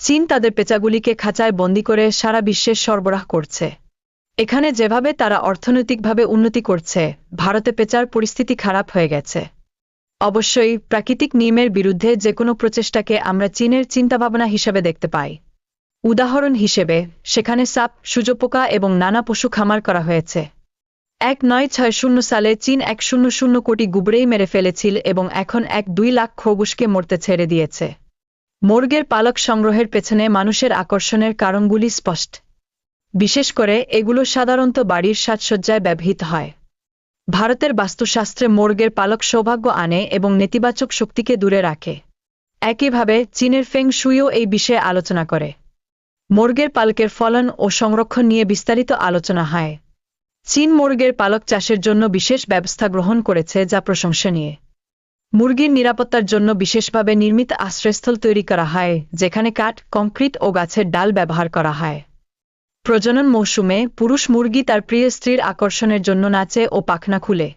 চীন তাদের পেঁচাগুলিকে খাঁচায় বন্দি করে সারা বিশ্বে সরবরাহ করছে। এখানে যেভাবে তারা অর্থনৈতিকভাবে উন্নতি করছে, ভারতে পেঁচার পরিস্থিতি খারাপ হয়ে গেছে। অবশ্যই, প্রাকৃতিক নিয়মের বিরুদ্ধে যে কোনো প্রচেষ্টাকে আমরা চীনের চিন্তাভাবনা হিসেবে দেখতে পাই। উদাহরণ হিসেবে, সেখানে সাপ সূর্যপোকা এবং নানা পশু খামার করা হয়েছে। এক নয় ছয় শূন্য সালে চীন এক শূন্য শূন্য কোটি গুবরেই মেরে ফেলেছিল এবং এখন এক দুই লাখ খরগোশকে মরতে ছেড়ে দিয়েছে। মর্গের পালক সংগ্রহের পেছনে মানুষের আকর্ষণের কারণগুলি স্পষ্ট। বিশেষ করে এগুলো সাধারণত বাড়ির সাজসজ্জায় ব্যবহৃত হয়। ভারতের বাস্তুশাস্ত্রে মর্গের পালক সৌভাগ্য আনে এবং নেতিবাচক শক্তিকে দূরে রাখে। একইভাবে চীনের ফেং শুইও এই বিষয়ে আলোচনা করে। মর্গের পালকের ফলন ও সংরক্ষণ নিয়ে বিস্তারিত আলোচনা হয়। চীন মুরগের পালক চাষের জন্য বিশেষ ব্যবস্থা গ্রহণ করেছে যা প্রশংসনীয়। মুরগির নিরাপত্তার জন্য বিশেষভাবে নির্মিত আশ্রয়স্থল তৈরি করা হয়, যেখানে কাঠ, কংক্রিট ও গাছের ডাল ব্যবহার করা হয়। প্রজনন মৌসুমে পুরুষ মুরগি তার প্রিয় স্ত্রীর আকর্ষণের জন্য নাচে ও পাখনা খুলে।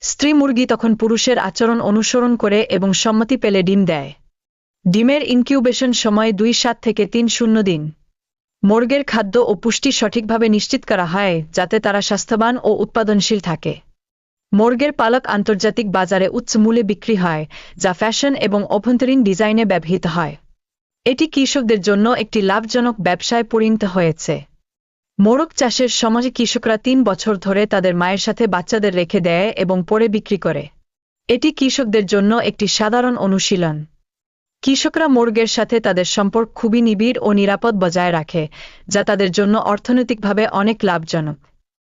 স্ত্রী মুরগি তখন পুরুষের আচরণ অনুসরণ করে এবং সম্মতি পেলে ডিম দেয়। ডিমের ইনকিউবেশন সময় দুই সাত থেকে তিন শূন্য দিন। মুরগের খাদ্য ও পুষ্টি সঠিকভাবে নিশ্চিত করা হয়, যাতে তারা স্বাস্থ্যবান ও উৎপাদনশীল থাকে। মুরগের পালক আন্তর্জাতিক বাজারে উচ্চ মূল্যে বিক্রি হয়, যা ফ্যাশন এবং অভ্যন্তরীণ ডিজাইনে ব্যবহৃত হয়। এটি কৃষকদের জন্য একটি লাভজনক ব্যবসায় পরিণত হয়েছে। মোরগ চাষের সমাজে কৃষকরা তিন বছর ধরে তাদের মায়ের সাথে বাচ্চাদের রেখে দেয় এবং পরে বিক্রি করে। এটি কৃষকদের জন্য একটি সাধারণ অনুশীলন। কৃষকরা মুরগের সাথে তাদের সম্পর্ক খুবই নিবিড় ও নিরাপদ বজায় রাখে, যা তাদের জন্য অর্থনৈতিকভাবে অনেক লাভজনক।